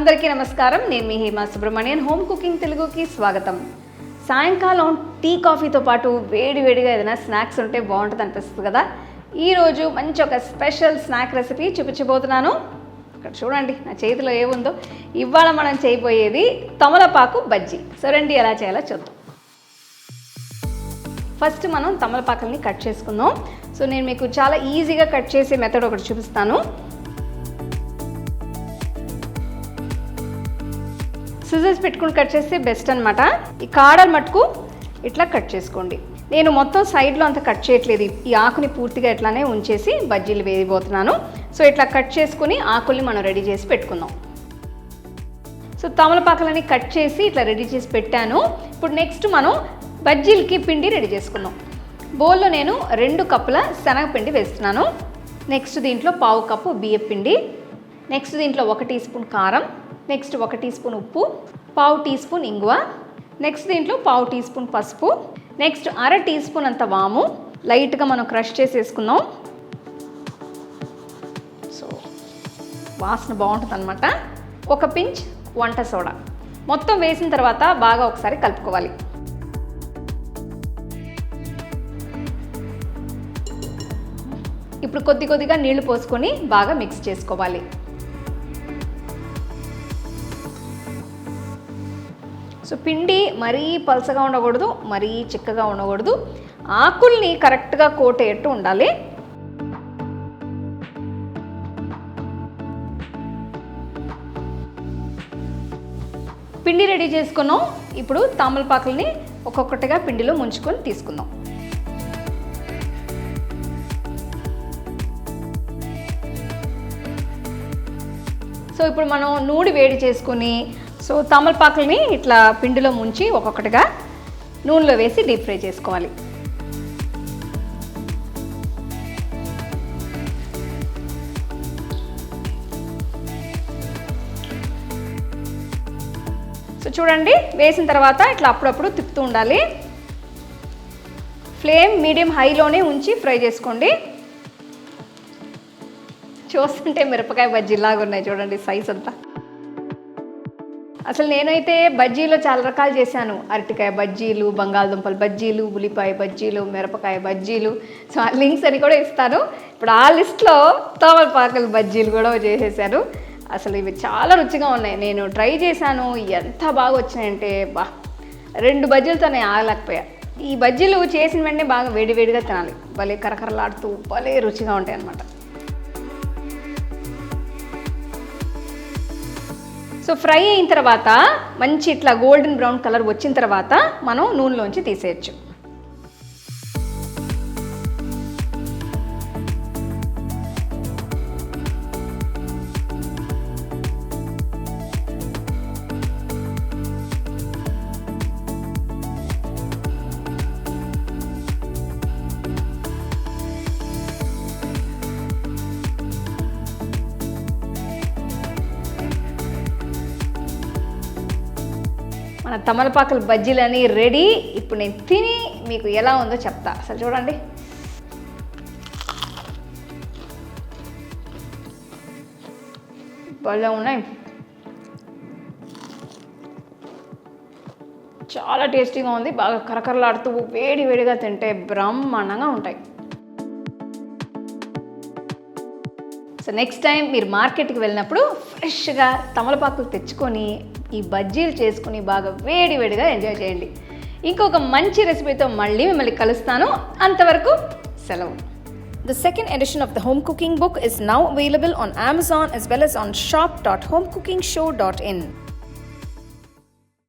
అందరికీ నమస్కారం. నేను మీ హేమా సుబ్రహ్మణ్యన్. హోమ్ కుకింగ్ తెలుగుకి స్వాగతం. సాయంకాలం టీ కాఫీతో పాటు వేడి వేడిగా ఏదైనా స్నాక్స్ ఉంటే బాగుంటుంది అనిపిస్తుంది కదా? ఈరోజు మంచి ఒక స్పెషల్ స్నాక్ రెసిపీ చూపించబోతున్నాను. ఇక్కడ చూడండి నా చేతిలో ఏముందో. ఇవాళ మనం చేయబోయేది తమలపాకు బజ్జీ. సో రండి ఎలా చేయాలో చూద్దాం. ఫస్ట్ మనం తమలపాకుల్ని కట్ చేసుకుందాం. సో నేను మీకు చాలా ఈజీగా కట్ చేసే మెథడ్ ఒకటి చూపిస్తాను. సిజర్స్ పెట్టుకుని కట్ చేస్తే బెస్ట్ అనమాట ఈ కాడలు మటుకు ఇట్లా కట్ చేసుకోండి. నేను మొత్తం సైడ్లో అంత కట్ చేయట్లేదు. ఈ ఆకుని పూర్తిగా ఇట్లానే ఉంచేసి బజ్జీలు వేయబోతున్నాను. సో ఇట్లా కట్ చేసుకుని ఆకుల్ని మనం రెడీ చేసి పెట్టుకుందాం. సో తమలపాకులని కట్ చేసి ఇట్లా రెడీ చేసి పెట్టాను. ఇప్పుడు నెక్స్ట్ మనం బజ్జీలకి పిండి రెడీ చేసుకుందాం. బౌల్లో నేను రెండు కప్పుల శనగపిండి వేస్తున్నాను. నెక్స్ట్ దీంట్లో పావు కప్పు బియ్య పిండి నెక్స్ట్ దీంట్లో ఒక టీ స్పూన్ కారం. నెక్స్ట్ ఒక టీ స్పూన్ ఉప్పు పావు టీ స్పూన్ ఇంగువ నెక్స్ట్ దీంట్లో పావు టీ స్పూన్ పసుపు నెక్స్ట్ అర టీ స్పూన్ అంత వాము. లైట్గా మనం క్రష్ చేసేసుకుందాం. సో వాసన బాగుంటుంది అనమాట ఒక పించ్ వంట సోడా. మొత్తం వేసిన తర్వాత బాగా ఒకసారి కలుపుకోవాలి. ఇప్పుడు కొద్ది కొద్దిగా నీళ్ళు పోసుకొని బాగా మిక్స్ చేసుకోవాలి. సో పిండి మరీ పలసగా ఉండకూడదు మరీ చిక్కగా ఉండకూడదు. ఆకుల్ని కరెక్ట్గా కోటేట్టు ఉండాలి. పిండి రెడీ చేసుకున్నాం. ఇప్పుడు తామలపాకుల్ని ఒక్కొక్కటిగా పిండిలో ముంచుకొని తీసుకుందాం. సో ఇప్పుడు మనం నూనె వేడి చేసుకుని సో తమలపాకుల్ని ఇట్లా పిండిలో ముంచి ఒక్కొక్కటిగా నూనెలో వేసి డీప్ ఫ్రై చేసుకోవాలి. సో చూడండి వేసిన తర్వాత ఇట్లా అప్పుడప్పుడు తిప్పుతూ ఉండాలి. ఫ్లేమ్ మీడియం హైలోనే ఉంచి ఫ్రై చేసుకోండి. చూస్తుంటే మిరపకాయ బజ్జీలాగా ఉన్నాయి చూడండి సైజ్ అంతా. అసలు నేనైతే బజ్జీలో చాలా రకాలు చేశాను. అరటికాయ బజ్జీలు బంగాళదుంపల బజ్జీలు ఉల్లిపాయ బజ్జీలు మిరపకాయ బజ్జీలు. సో ఆ లింక్స్ అని కూడా ఇస్తాను. ఇప్పుడు ఆ లిస్ట్లో తోమలపాకల బజ్జీలు కూడా చేసేసాను. అసలు ఇవి చాలా రుచిగా ఉన్నాయి. నేను ట్రై చేశాను. ఎంత బాగా వచ్చినాయంటే బా రెండు బజ్జీలతో నేను ఆగలేకపోయా. ఈ బజ్జీలు చేసిన వెంటనే బాగా వేడివేడిగా తినాలి. భలే కరకరలాడుతూ భలే రుచిగా ఉంటాయి అన్నమాట సో ఫ్రై అయిన తర్వాత మంచి ఇట్లా గోల్డెన్ బ్రౌన్ కలర్ వచ్చిన తర్వాత మనం నూనెలోంచి తీసేయచ్చు. మన తమలపాకుల బజ్జీలని రెడీ. ఇప్పుడు నేను తిని మీకు ఎలా ఉందో చెప్తా. అసలు చూడండి. భలే ఉన్నాయి. చాలా టేస్టీగా ఉంది. బాగా కరకరలాడుతూ వేడి వేడిగా తింటే బ్రహ్మాండంగా ఉంటాయి. సో నెక్స్ట్ టైం మీరు మార్కెట్కి వెళ్ళినప్పుడు ఫ్రెష్గా తమలపాకులు తెచ్చుకొని ఈ బజ్జీలు చేసుకుని బాగా వేడి వేడిగా ఎంజాయ్ చేయండి ఇంకొక మంచి రెసిపీతో మళ్ళీ మిమ్మల్ని కలుస్తాను అంతవరకు సెలవు The second edition of the home cooking book is now available on Amazon as well as on shop.homecookingshow.in.